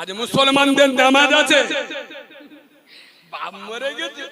আজ মুসলমানদের নামাজ আছে। বাপ মরে গেছে।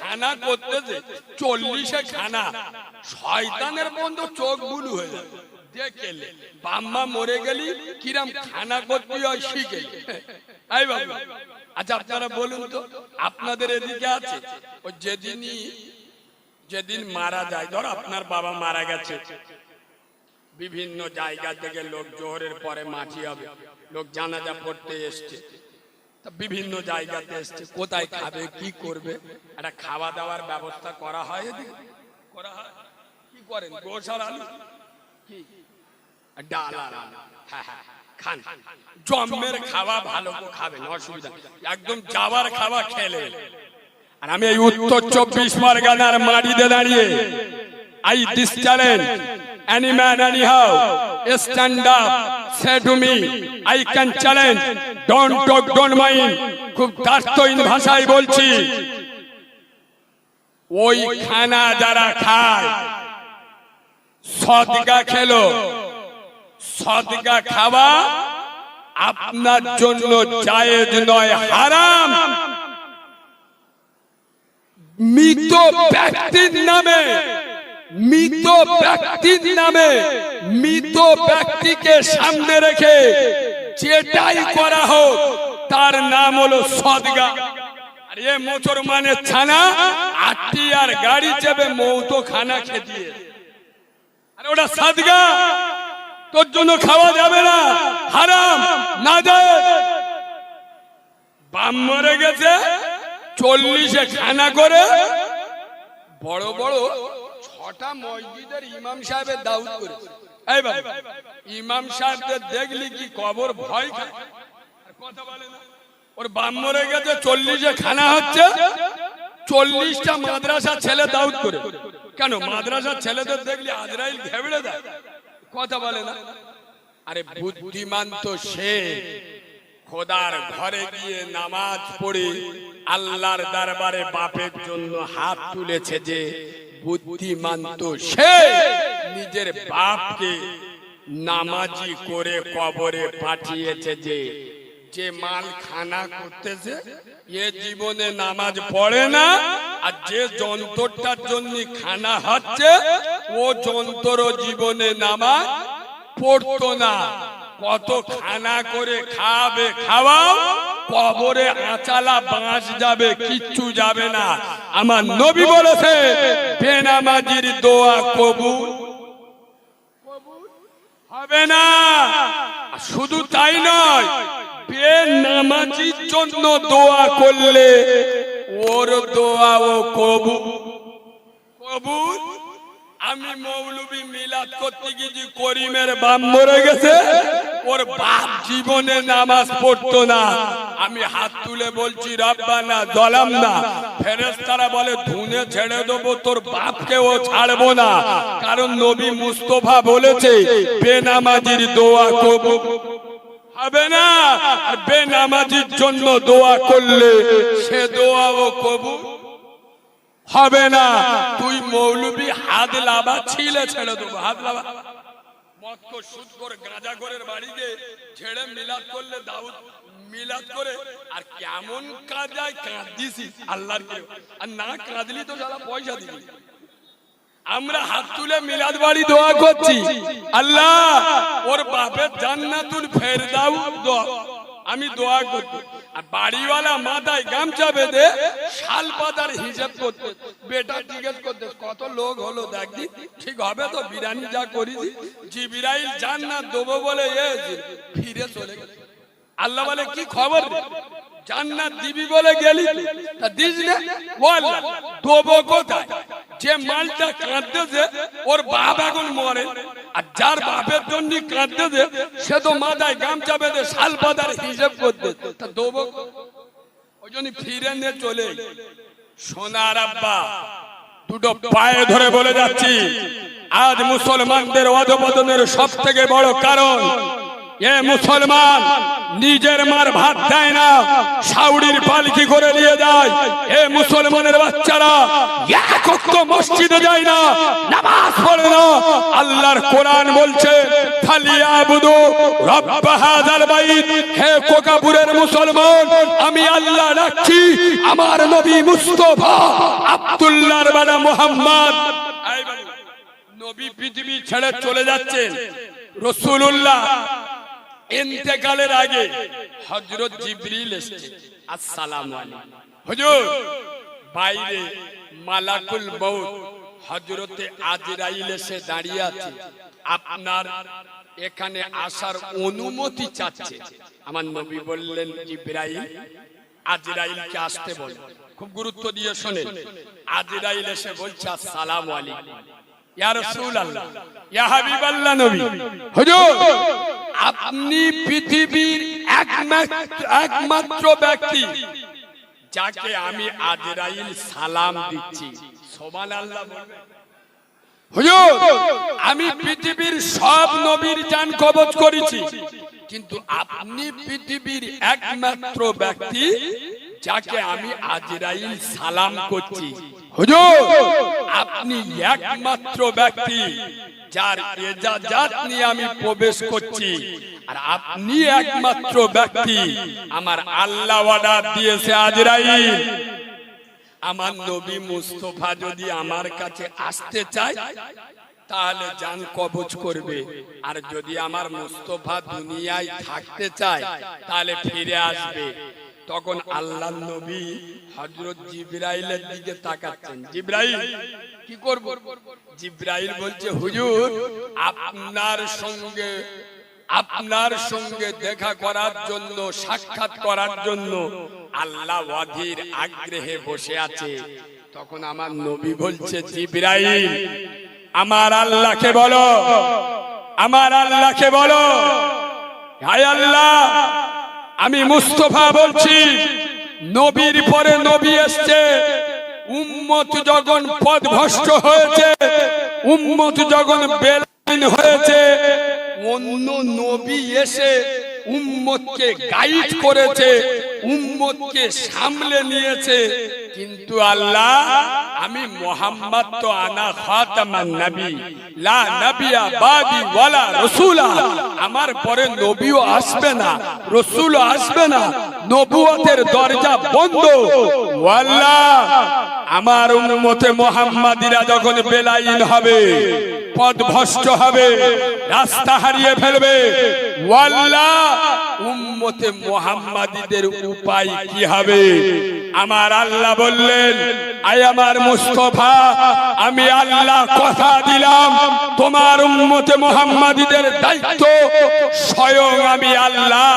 খানা করতেছে, চল্লিশে খানা। শয়তানের চোখ বুলু হয়ে যায়। মরে খানা করতে হয় শিখে। বাবু। আচ্ছা আপনারা বলুন তো, আপনাদের এদিকে আছে? ও যেদিনই, যেদিন মারা যায়, ধর আপনার বাবা মারা গেছে। বিভিন্ন জায়গা থেকে লোক জোহরের পরে মাটি হবে লোক জানাজা পড়তে এসছে। বিভিন্ন জায়গাতে এসছে, কোথায় খাবে, কি করবে? একটা খাওয়া দাওয়ার ব্যবস্থা করা হয়? করা হয়? কি করেন? গোসার আলু? কি? ডাল আলু। হ্যাঁ হ্যাঁ খান। খাওয়া ভালো খাবেন, অসুবিধা একদম যাবার খাওয়া খেলে। আর আমি এই উত্তর চব্বিশ পরগনার মাটিতে দাঁড়িয়ে, I this any man, anyhow stand up, say to me, i can challenge. Don't talk, don't mind. খুব দার্থহীন ভাষায় বলছি। ওই খানা যারা খায় সদকা খেলো। সদকা খাওয়া আপনার জন্য জায়েজ নয়, হারাম। মৃত ব্যক্তির নামে মৃত ব্যক্তির নামে, মৃত ব্যক্তিকে সামনে রেখে যেটাই করা হোক, তার নাম হলো সদগা। আর এ মোচর মানে ছানা, আটটি আর গাড়ি চেপে মৌত খানা খেতিয়ে আরে ওটা সাদগা, তোর জন্য খাওয়া যাবে না, হারাম, না যায়। বাম মরে গেছে, চল্লিশে খানা করে, বড় বড় ছটা মসজিদের ইমাম সাহেবের দাউদ বাবা, ইমাম সাহেবদের দেখলি কি কবর ভয় কথা বলে না ওর বাম মরে গেছে চল্লিশে খানা হচ্ছে চল্লিশটা মাদ্রাসা ছেলে দাউদ করে। কেন মাদ্রাসা ছেলেদের দেখলি আজরাইল ঘেবড়ে দেয়? কথা বলে না। আরে বুদ্ধিমান তো সে। খোদার ঘরে গিয়ে নামাজ পড়ে আল্লাহর দরবারে বাপের জন্য হাত তুলেছে যে বুদ্ধিমান তো সে নিজের বাপকে নামাজি করে কবরে পাঠিয়েছে যে যে মাল খানা করতেছে এ জীবনে নামাজ পড়ে না আর যে যন্ত্রটার জন্য খানা হচ্ছে ও যন্ত্র জীবনে নামাজ পড়তো না। কত খানা করে খাবে খাওয়াও কবরে আচালা বাঁশ যাবে, কিচ্ছু যাবে না। আমার নবী বলেছে, বেনামাজির দোয়া কবুল। হবে না। শুধু তাই নয়, বেনামাজির জন্য দোয়া করলে ওর দোয়া ও কবুল। কবুল? আমি মৌলবি মিলাদ করতে গিয়েছি করিমের বাপ মরে গেছে, ওর বাপ জীবনে নামাজ পড়তো না। আমি হাত তুলে বলছি রব্বা না দলাম না ফেরেস্তারা বলে, ধুনে ছেড়ে দেবো, তোর বাপকেও ছাড়বো না। কারণ নবী মুস্তফা বলেছে, বেনামাজির দোয়া কবুল হবে না বেনামাজির জন্য দোয়া করলে সে দোয়া ও কবুল হবে না। তুই মৌলবি হাত লাভা ছিলে ছেড়ে দেবো, হাত লাভা মদ সুদ করে, গাঁজা করে বাড়িতে ছেড়ে মিলাদ করলে দাউদ মিলাদ করে, আর কেমন আল্লাহর কে আর না কাঁদলি তো পয়সা দিবি। আমরা হাত তুলে মিলাদ বাড়ি দোয়া করছি। আল্লাহ, ওর বাপের জান্নাতুল ফের দাও দোয়া। আমি দোয়া করছি আর বাড়িওয়ালা মাথায় গামছা বেঁধে শাল পাতার হিসাব করতে, বেটা জিজ্ঞেস করতে, কত লোক হলো দেখবি? ঠিক হবে তো বিরানি যা করেছি, জিবিরাইল জান্নাত দেবো বলে এ ফিরে চলে গেছে আল্লাহ বলে, কি খবর? জান্নাত দিবি বলে গেলি তা? দিস না, বল দেবো কোথায়? যে মালটা কাঁদতেছে, ওর বাপ এখন মরে। আর যার বাপের জন্য কাঁদতেছে, সে তো মাথায় গামছা বেঁধে শাল পাতার হিসেব করতে। তা দেবো ওই জন্য ফিরে নিয়ে চলে। সোনার আব্বা, দুটো পায়ে ধরে বলে যাচ্ছি, আজ মুসলমানদের অধপতনের সব থেকে বড় কারণ এ মুসলমান নিজের মার ভাত দেয় না সাউরির পালকি করে নিয়ে যায়। এ মুসলমানের বাচ্চারা এক ওয়াক্ত মসজিদে যায় না নামাজ পড়ে না। আল্লাহর কোরআন বলছে ফালিয়াবুদু রব্ব হাযাল বাইত। হে কোকাপুরের মুসলমান আমি আল্লাহ ডাকছি আমার নবী মুস্তাফা আব্দুল্লাহর বাবা মুহাম্মদ। নবী পৃথিবী ছেড়ে চলে যাচ্ছেন। রসুল্লাহ ইন্তেকালের আগে হজরত জিবরিল এসেছে। আসসালামু আলাইকুম। হুজুর বাইরে মালাকুল মউত হজরতে আজরাইল এসে দাঁড়িয়ে আছে। আপনার এখানে আসার অনুমতি চাচ্ছে। আমার নবী বললেন জিব্রাইল আজরাইলকে আসতে বল। খুব গুরুত্ব দিয়ে শোনেন আজরাইল এসে বলছে আসসালামু আলাইকুম। ইয়া রাসূলুল্লাহ ইয়া হাবিবাল্লাহ নবী। হুজুর আপনি পৃথিবীর একমাত্র একমাত্র ব্যক্তি যাকে আমি আজরাইল সালাম দিচ্ছি। বলবেন। হুজুর, আমি পৃথিবীর সব নবীর জান কবজ করেছি। কিন্তু আপনি পৃথিবীর একমাত্র ব্যক্তি যাকে আমি আজরাইল সালাম করছি। হুজুর! আপনি একমাত্র ব্যক্তি যার এজাজাত নিয়ে আমি প্রবেশ করছি। আর আপনি একমাত্র ব্যক্তি আমার আল্লাহ অর্ডার দিয়েছে আজরাইল। আমার নবী মুস্তফা যদি আমার কাছে আসতে চায়, তাহলে জান কবজ করবে। আর যদি আমার মুস্তফা দুনিয়ায় থাকতে চায়, তাহলে ফিরে আসবে। তখন আল্লাহ নবী হজরত জিব্রাইলের দিকে তাকাচ্ছেন। জিব্রাইল কি করব? জিব্রাইল বলছে হুজুর আপনার সঙ্গে আপনার সঙ্গে দেখা করার জন্য সাক্ষাৎ করার জন্য আল্লাহ ওয়াধির আগ্রহে বসে আছে। তখন আমার নবী বলছে জিব্রাইল আমার আল্লাহকে বলো। আমার আল্লাহকে বলো। হায় আল্লাহ! আমি মুস্তফা বলছি, নবীর পরে নবী এসছে, উম্মত যখন পদভ্রষ্ট হয়েছে, উম্মত যখন বেলাইন হয়েছে, অন্য নবী এসে উম্মতকে গাইড করেছে উম্মতকে সামলে নিয়েছে। কিন্তু আল্লাহ, আমি মোহাম্মদ তো আনা খাতামান নবী। লা নবিয়া বাদি ওয়ালা রাসূলা। আমার পরে নবীও আসবে না, রাসূলও আসবে না। নবুয়তের দরজা বন্ধ। ওয়াল্লাহ, আমার উম্মতে মোহাম্মদীরা যখন বেলাইন হবে পদভ্রষ্ট হবে, রাস্তা হারিয়ে ফেলবে। ওয়াল্লাহ উম্মতে মোহাম্মদীদের উপায় কি হবে? আমার আল্লাহ বললেন আই আমার মুস্তফা, আমি আল্লাহ কথা দিলাম। তোমার উম্মতে মোহাম্মদীদের দায়িত্ব, স্বয়ং আমি আল্লাহ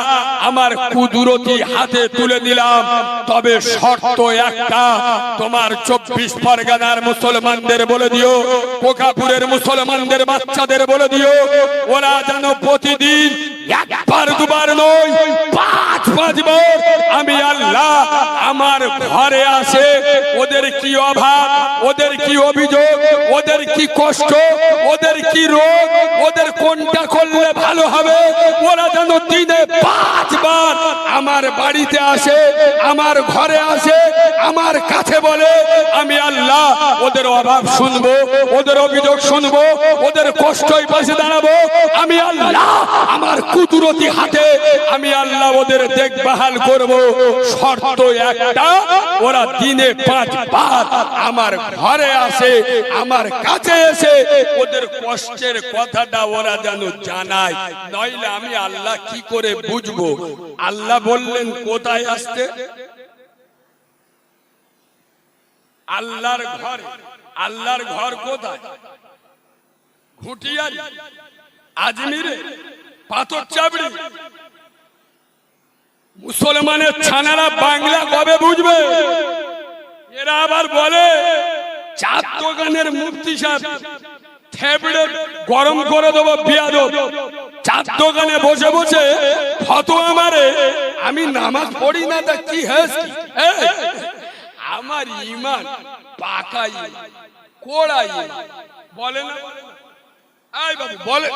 আমার কুদরতি হাতে তুলে দিলাম। তবে শর্ত একটা, তোমার চব্বিশ পরগনার মুসলমানদের বলে দিও, কোকাপুরের মুসলমানদের বাচ্চাদের বলে দিও, ওরা যেন প্রতিদিন একবার, দুবার নয়, পাঁচ পাঁচবার আমি আল্লাহ আমার ঘরে আসে, ওদের কি অভাব, ওদের কি অভিযোগ, ওদের কি কষ্ট, ওদের কি রোগ, ওদের কোনটা করলে ভালো হবে, ওরা যেন দিনে পাঁচবার আমার বাড়িতে আসে, আমার ঘরে আসে, আমার কাছে বলে, আমি আল্লাহ ওদের অভাব শুনব, ওদের অভিযোগ শুনব, ওদের কষ্টই পাশে দাঁড়াবো, আমি আল্লাহ আমার কুদরতি হাতে আমি আল্লাহ ওদের দেখভাল করব। শর্ত একটা, ওরা দিনে পাঁচ বার আমার ঘরে আসে, আমার কাছে এসে ওদের কষ্টের কথাটা ওরা যেন জানায়। নইলে আমি আল্লাহ কি করে বুঝব? আল্লাহ বললেন, কোথায় আসতে? আল্লাহর ঘর। আল্লাহর ঘর কোথায়? ঘুটিয়ারি। আজমিরে। পাথর মুসলমানের ছানারা বাংলা কবে বুঝবে? এরা আবার বলে, চার দোকানের মুক্তি সাহেব গরম করে দেবো বিয়াদ চার দোকানে বসে বসে ফতোয়া মারে, আমি নামাজ পড়ি না, তা কি আমার ইমান পাকা ইমান কোড়া ইমান বলে না? এই বাবু বলে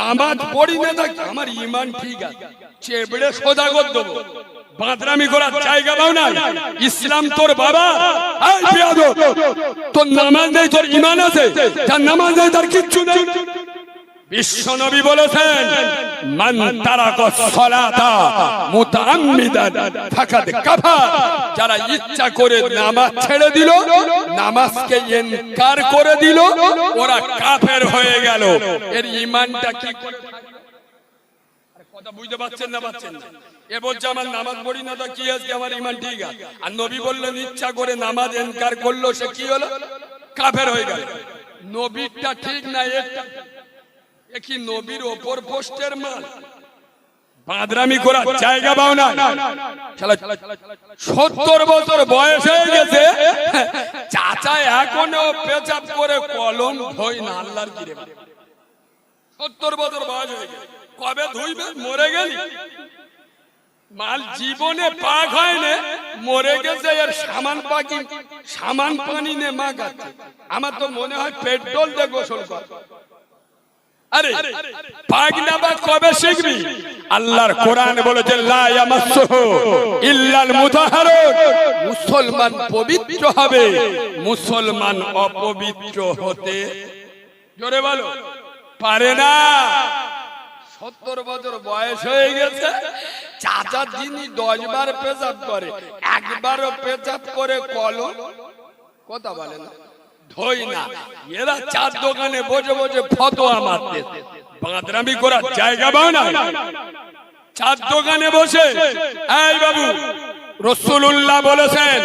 নামাজ পড়ি না থাকি আমার ইমান ঠিক আছে। চেবড়ে সোজা কর দেবো। বাঁদরামি করার জায়গা পাও না ইসলাম তোর বাবা। তোর নামাজ নেই তোর ইমান আছে। যার নামাজ নেই তার কিচ্ছু নেই। বিশ্ব নবী বলেছেন, মান তারাকা সালাতা মুতাআম্মিদান, ফাকাদ কাফার যারা ইচ্ছা করে নামাজ ছেড়ে দিল, নামাজকে ইনকার করে দিল, ওরা কাফের হয়ে গেল। এর ঈমানটা কি? কথা বুঝতে পারছেন না পাচ্ছেন না? এ বলছে, আমার নামাজ পড়ি না তো কি আজকে আমার ইমান ঠিক আছে? আর নবী বললেন, ইচ্ছা করে নামাজ ইনকার করল সে কি হলো? কাফের হয়ে গেল। নবীরটা ঠিক না এটা কি নবীর ওপর পোস্টের মাল। বাঁদরামি করার জায়গা পাও না। সত্তর বছর বয়স হয়ে গেছে। চাচা এখনও পেচাপ করে কলম ধই না আল্লাহর গিরে সত্তর বছর বয়স হয়ে গেছে। কবে ধুইবে? মরে গেলি। মাল জীবনে পাক হয় না মরে গেছে এর সামান পাকি সামান পানি নে মা গাচ্ছে আমার তো মনে হয় পেট্রোল দিয়ে গোসল কর। আরে বা কবে শিখবি? আল্লাহর কোরআন বলেছে লা ইয়ামাসসুহু ইল্লাল মুতাহহারুন মুসলমান পবিত্র হবে। মুসলমান অপবিত্র হতে। জোরে বলো। পারে না। সত্তর বছর বয়স হয়ে গেছে। চাচা যিনি দশ বার পেশাব করে একবারও পেশাব করে কলম? কথা বলে না। ধই না। এরা চার দোকানে বসে বসে ফতোয়া মারতে। বাঁদরামি করার জায়গা পাও চার দোকানে বসে এই বাবু রসুল্লাহ বলেছেন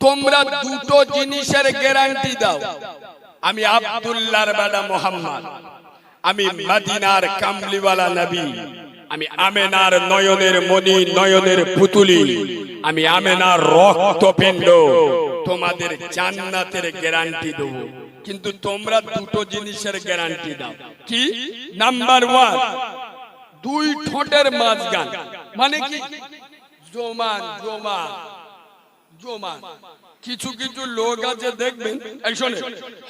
তোমরা দুটো জিনিসের গ্যারান্টি দাও। আমি আব্দুল্লাহর বেটা মোহাম্মদ। আমি মদিনার কামলিওয়ালা নবী। আমি আমেনার নয়নের মণি নয়নের পুতুলি। আমি আমেনার রক্ত রক্তপিণ্ড। তোমাদের জান্নাতের গ্যারান্টি দেবো। কিন্তু তোমরা দুটো জিনিসের গ্যারান্টি দাও। কি? নাম্বার ওয়ান দুই ঠোঁটের মাঝগান মানে কি? জোমান জোমান, জমান। কিছু কিছু লোক আছে, দেখবেন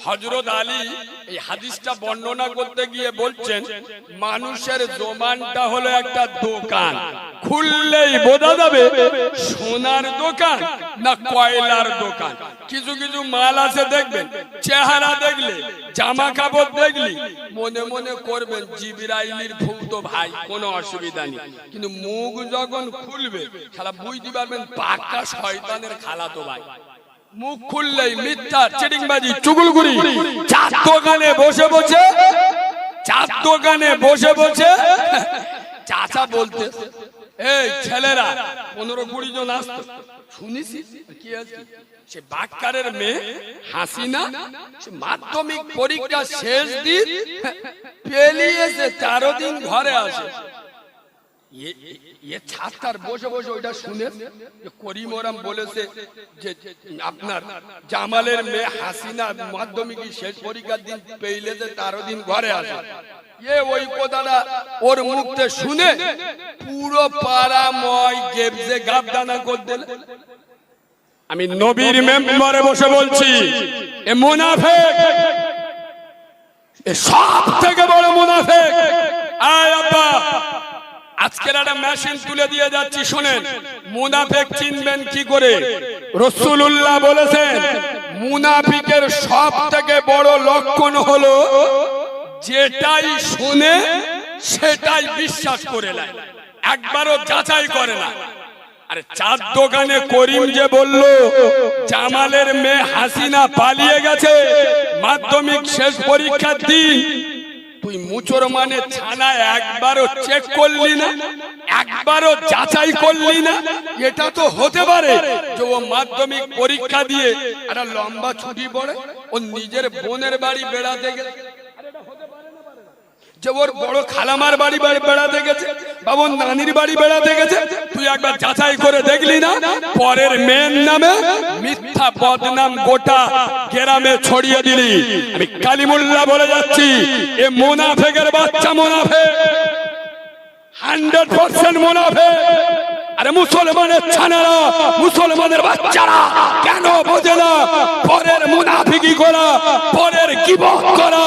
হজরত আলী এই হাদিসটা বর্ণনা করতে গিয়ে বলছেন, মানুষের জমানটা হলো একটা দোকান। খুললেই বোঝা যাবে সোনার দোকান না কয়লার দোকান। কিছু কিছু মাল আছে, দেখবেন, চেহারা দেখলে, জামা কাপড় দেখলি মনে মনে করবেন, জিবিরাইলির ফুটো ভাই, কোনো অসুবিধা নেই। কিন্তু মুখ যখন খুলবে, খালা বুঝতে পারবেন পাক্কা শয়তানের খালাতো ভাই। মুখ খুললেই মিথ্যা চিটিংবাজি চুগুলগুড়ি। চার দোকানে বসে বসে চার দোকানে বসে বসে চাচা বলতে এই ছেলেরা পনেরো কুড়ি জন আসতো। শুনিস? কি আছে সে বাক্কারের মেয়ে হাসিনা সে মাধ্যমিক পরীক্ষা শেষ দিন পেলিয়েছে তেরো দিন ঘরে আসে। বসে বসে ওইটা শুনে যে বলেছে যে আপনার জামালের মেয়ে হাসিনা মাধ্যমিক শেষ পরীক্ষার দিন ঘরে আসে এ ওই কথাটা ওর মুখতে শুনে পুরো পাড়াময় গেবজে গাবদানা করে দিলে আমি নবীর মেম্বারে বসে বলছি, এ এ সব থেকে বড় আব্বা আজকের একটা মেশিন তুলে দিয়ে যাচ্ছি, শোনেন। মুনাফেক চিনবেন কি করে? রসুল্লাহ বলেছেন, মুনাফিকের সব থেকে বড় লক্ষণ হলো, যেটাই শুনে সেটাই বিশ্বাস করে নেয়। একবারও যাচাই করে না। আরে, চার দোকানে করিম যে বলল, জামালের মেয়ে হাসিনা পালিয়ে গেছে, মাধ্যমিক শেষ পরীক্ষার দিন তুই মুচোর মানে ছানায় একবারও চেক করলি না, একবারও যাচাই করলি না? এটা তো হতে পারে যে ও মাধ্যমিক পরীক্ষা দিয়ে একটা লম্বা ছুটি পড়ে, ও নিজের বোনের বাড়ি বেড়াতে গেছে। যে ওর বড় খালামার বাড়ি বাড়ি বেড়াতে গেছে, বাবুর নানির বাড়ি বেড়াতে গেছে, তুই একবার যাচাই করে দেখলি না? পরের মেয়ের নামে মিথ্যা বদনাম গোটা গ্রামে ছড়িয়ে দিলি। আমি কালিমুল্লাহ বলে যাচ্ছি, এ মোনাফেকের বাচ্চা মোনাফে। Hundred percent মোনাফে। আরে মুসলমানের ছানারা, মুসলমানের বাচ্চারা, কেন বোঝে না? পরের মুনাফিকি করা, পরের কিবত করা।